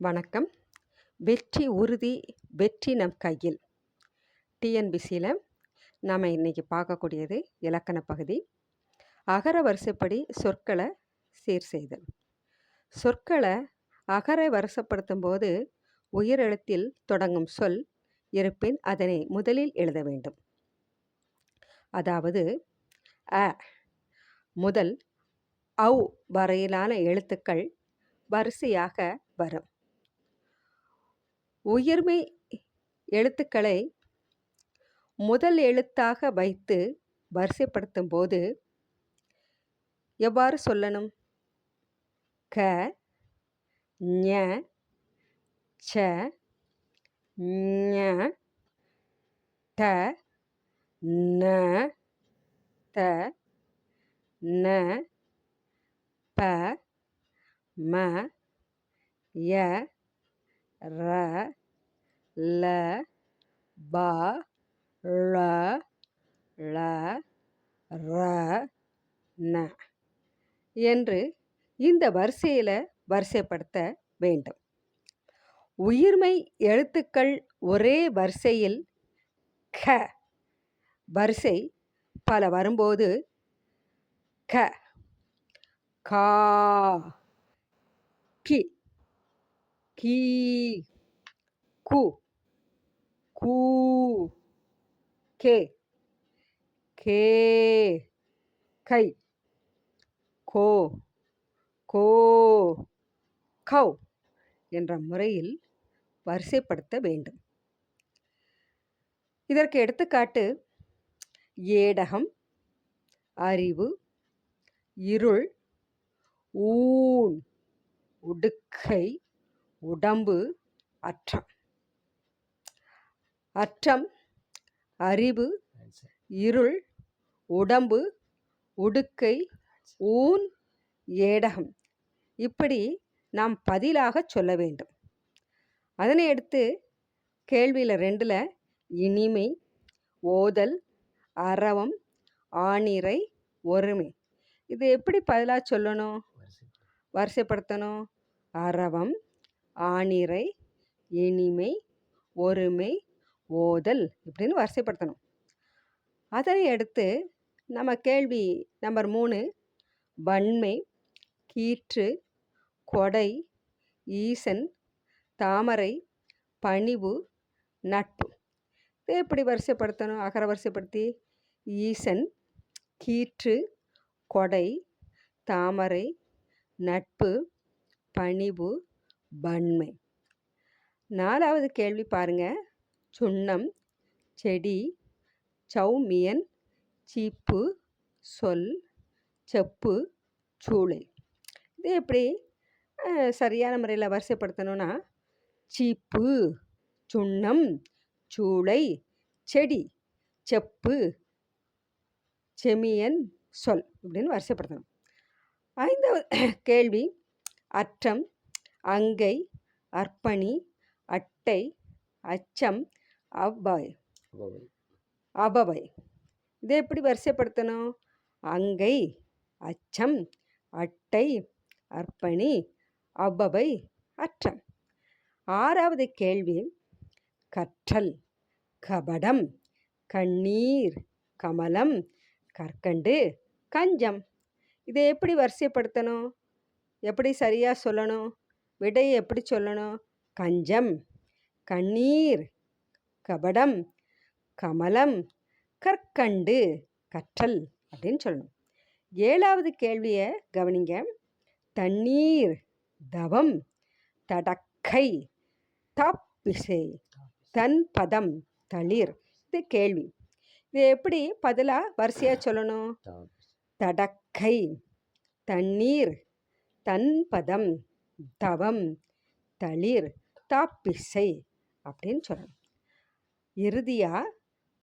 வணக்கம். வெற்றி உறுதி வெற்றி நம் கையில். டிஎன்பிசியில் நாம் இன்றைக்கி பார்க்கக்கூடியது இலக்கண பகுதி. அகர வரிசைப்படி சொற்களை சீர் செய்தல். சொற்களை அகர வரிசைப்படுத்தும் போது உயிரெழுத்தில் தொடங்கும் சொல் இருப்பின் அதனை முதலில் எழுத வேண்டும். அதாவது அ முதல் ஔ வரையிலான எழுத்துக்கள் வரிசையாக வரும். உயிர்மை எழுத்துக்களை முதல் எழுத்தாக வைத்து வரிசைப்படுத்தும் போது எவ்வாறு சொல்லணும்? க ஞ ச ஞ ட ந த ந ப ம ய ர ல ப ழ ள ர ந என்று இந்த வரிசையில் வரிசைப்படுத்த வேண்டும். உயிர்மை எழுத்துக்கள் ஒரே வரிசையில் க வரிசை பல வரும்போது க கா கி. கீ கு கூ கே கே கை கோ கோ கௌ என்ற முறையில் வரிசைப்படுத்த வேண்டும். இதற்கு எடுத்துக்காட்டு ஏடகம் அறிவு இருள் ஊன் உடுக்கை உடம்பு அற்றம். அற்றம் அறிவு இருள் உடம்பு உடுக்கை ஊன் ஏடகம். இப்படி நாம் பதிலாக சொல்ல வேண்டும். அதனை அடுத்து கேள்வியில் ரெண்டில் இனிமை ஓதல் அறவம் ஆணிரை ஒருமை. இது எப்படி பதிலாக சொல்லணும்? வரிசைப்படுத்தணும். அறவம் ஆணிரை இனிமை ஒருமை ஓதல் இப்படின்னு வரிசைப்படுத்தணும். அதனை அடுத்து நம்ம கேள்வி நம்பர் மூணு வன்மை கீற்று கொடை ஈசன் தாமரை பணிவு நட்பு. இதை எப்படி வரிசைப்படுத்தணும்? அகர வரிசைப்படுத்தி ஈசன் கீற்று கொடை தாமரை நட்பு பணிவு வன்மை. நாலாவது கேள்வி பாருங்க. சுண்ணம் செடி சௌமியன் சீப்பு சொல் செப்பு சூளை. இது எப்படி சரியான முறையில் வரிசைப்படுத்தணும்னா சீப்பு சுண்ணம் சூளை செடி செப்பு செமியன் சொல் இப்படின்னு வரிசைப்படுத்தணும். ஐந்தாவது கேள்வி அற்றம் அங்கை அர்ப்பணி அட்டை அச்சம் அவ்வாய் அபவை இதை எப்படி வரிசைப்படுத்தணும்? அங்கை அச்சம் அட்டை அர்ப்பணி அவ்வவை அற்றம் ஆறாவது கேள்வி கற்றல் கபடம் கண்ணீர் கமலம் கற்கண்டு கஞ்சம். இதை எப்படி வரிசைப்படுத்தணும்? எப்படி சரியாக சொல்லணும்? விடையை எப்படி சொல்லணும்? கஞ்சம் கண்ணீர் கபடம் கமலம் கற்கண்டு கற்றல் அப்படின்னு சொல்லணும். ஏழாவது கேள்வியை கவனிங்க. தண்ணீர் தவம் தடக்கை தாப்பிசை தன் பதம் தளிர். இது கேள்வி. இது எப்படி பதிலாக வரிசையாக சொல்லணும்? தடக்கை தண்ணீர் தன் பதம் தவம் தளிர் தாப்பிசை அப்படின்னு சொல்லணும் இறுதியாக